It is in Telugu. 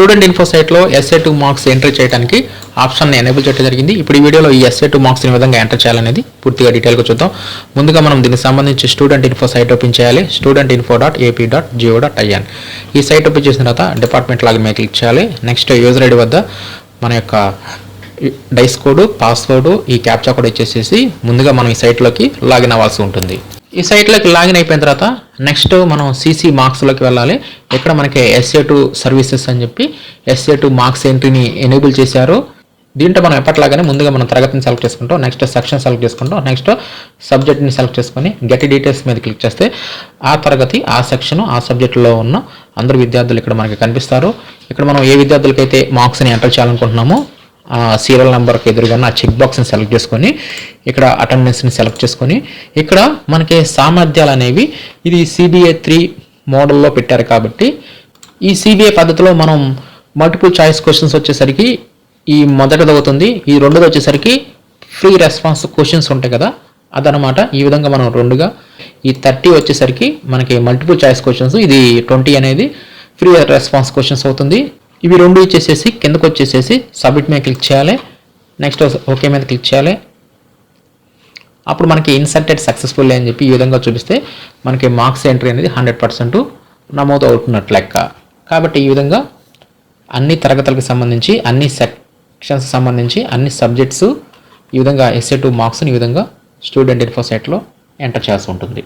స్టూడెంట్ ఇన్ఫో సైట్లో ఎస్ఏ టూ మార్క్స్ ఎంటర్ చేయడానికి ఆప్షన్ ఎనేబుల్ చేయడం జరిగింది. ఇప్పుడు ఈ వీడియోలో ఈ ఎస్ఏ టూ మార్క్స్ ఈ విధంగా ఎంటర్ చేయాలనేది పూర్తిగా డీటెయిల్గా చూద్దాం. ముందుగా మనం దీనికి సంబంధించి స్టూడెంట్ ఇన్ఫో సైట్ ఓపెన్ చేయాలి. Student info dot AP dot geo dot IN ఈ సైట్ ఓపెన్ చేసిన తర్వాత డిపార్ట్మెంట్ లాగిన్ మీద క్లిక్ చేయాలి. నెక్స్ట్ యూజర్ ఐడి వద్ద మన యొక్క డైస్ కోడ్ పాస్వర్డ్ ఈ క్యాప్చా కోడ్ ఇచ్చేసేసి ముందుగా మనం ఈ సైట్లోకి లాగిన్ అవ్వాల్సి ఉంటుంది. ఈ సైట్లోకి లాగిన్ అయిపోయిన తర్వాత నెక్స్ట్ మనం సీసీ మార్క్స్లోకి వెళ్ళాలి. ఇక్కడ మనకి ఎస్ఏ టూ సర్వీసెస్ అని చెప్పి ఎస్ఏ టూ మార్క్స్ ఎంట్రీని ఎనేబుల్ చేశారు. దీంట్లో మనం ఎప్పటిలాగానే ముందుగా మనం తరగతిని సెలెక్ట్ చేసుకుంటాం. నెక్స్ట్ సెక్షన్ సెలెక్ట్ చేసుకుంటాం. నెక్స్ట్ సబ్జెక్ట్ని సెలెక్ట్ చేసుకొని గెట్ డీటెయిల్స్ మీద క్లిక్ చేస్తే ఆ తరగతి ఆ సెక్షన్ ఆ సబ్జెక్టులో ఉన్న అందరు విద్యార్థులు ఇక్కడ మనకి కనిపిస్తారు. ఇక్కడ మనం ఏ విద్యార్థులకైతే మార్క్స్ని ఎంటర్ చేయాలనుకుంటున్నామో ఆ సీరియల్ నెంబర్కి ఎదురుగా ఆ చెక్ బాక్స్ని సెలెక్ట్ చేసుకొని ఇక్కడ అటెండెన్స్ని సెలెక్ట్ చేసుకొని ఇక్కడ మనకి సామర్థ్యాలు అనేవి ఇది సిబిఏ త్రీ మోడల్లో పెట్టారు కాబట్టి ఈ సిబిఐ పద్ధతిలో మనం మల్టిపుల్ చాయిస్ క్వశ్చన్స్ వచ్చేసరికి ఈ మొదటిది అవుతుంది ఈ రెండోది వచ్చేసరికి ఫ్రీ రెస్పాన్స్ క్వశ్చన్స్ ఉంటాయి కదా అదనమాట. ఈ విధంగా మనం రెండుగా ఈ థర్టీ వచ్చేసరికి మనకి మల్టిపుల్ చాయిస్ క్వశ్చన్స్ ఇది ట్వంటీ అనేది ఫ్రీ రెస్పాన్స్ క్వశ్చన్స్ అవుతుంది. ఇవి రెండు ఇచ్చేసేసి కిందకు వచ్చేసేసి సబ్మిట్ మీద క్లిక్ చేయాలి. నెక్స్ట్ ఓకే మీద క్లిక్ చేయాలి. అప్పుడు మనకి ఇన్సర్టెడ్ సక్సెస్ఫుల్ అని చెప్పి ఈ విధంగా చూపిస్తే మనకి మార్క్స్ ఎంట్రీ అనేది హండ్రెడ్ పర్సెంట్ నమోదు అవుతున్నట్లు లెక్క. కాబట్టి ఈ విధంగా అన్ని తరగతులకు సంబంధించి అన్ని సెక్షన్స్ సంబంధించి అన్ని సబ్జెక్ట్స్ ఈ విధంగా ఎస్ఏ టూ మార్క్స్ని ఈ విధంగా స్టూడెంట్ ఇన్ఫో సైట్లో ఎంటర్ చేసి ఉంటుంది.